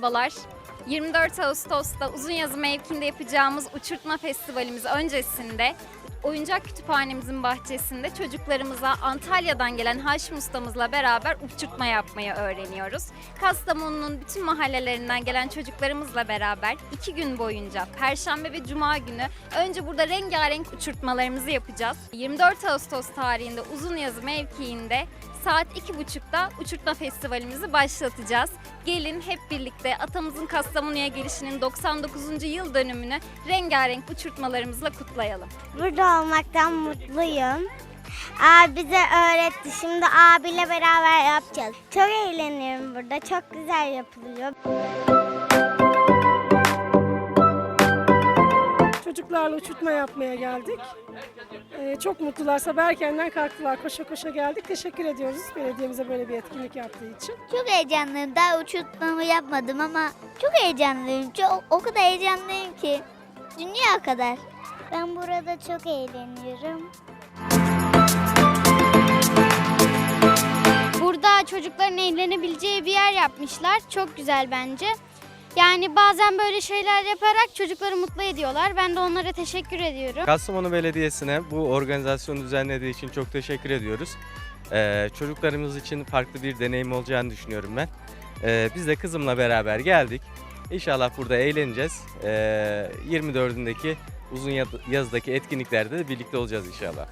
Merhabalar. 24 Ağustos'ta Uzun Yazı mevkinde yapacağımız uçurtma festivalimiz öncesinde oyuncak kütüphanemizin bahçesinde çocuklarımıza Antalya'dan gelen Haşim ustamızla beraber uçurtma yapmayı öğreniyoruz. Kastamonu'nun bütün mahallelerinden gelen çocuklarımızla beraber iki gün boyunca Perşembe ve Cuma günü önce burada rengarenk uçurtmalarımızı yapacağız. 24 Ağustos tarihinde Uzun Yazı mevkiinde saat 2.30'da uçurtma festivalimizi başlatacağız. Gelin hep birlikte atamızın Kastamonu'ya gelişinin 99. yıl dönümünü rengarenk uçurtmalarımızla kutlayalım. Burada olmaktan mutluyum. Abi bize öğretti. Şimdi abiyle beraber yapacağız. Çok eğleniyorum burada. Çok güzel yapılıyor. Çocuklarla uçurtma yapmaya geldik. Ee, çok mutlular. Sabah erkenden kalktılar. Koşa koşa geldik. Teşekkür ediyoruz belediyemize böyle bir etkinlik yaptığı için. Çok heyecanlıyım. Daha uçurtmamı yapmadım ama çok heyecanlıyım. Çok, o kadar heyecanlıyım ki. Dünya kadar. Ben burada çok eğleniyorum. Burada çocukların eğlenebileceği bir yer yapmışlar. Çok güzel bence. Yani bazen böyle şeyler yaparak çocukları mutlu ediyorlar. Ben de onlara teşekkür ediyorum. Kastamonu Belediyesi'ne bu organizasyonu düzenlediği için çok teşekkür ediyoruz. Ee, çocuklarımız için farklı bir deneyim olacağını düşünüyorum ben. Ee, biz de kızımla beraber geldik. İnşallah burada eğleneceğiz. Ee, 24'ündeki uzun yaz- yazdaki etkinliklerde de birlikte olacağız inşallah.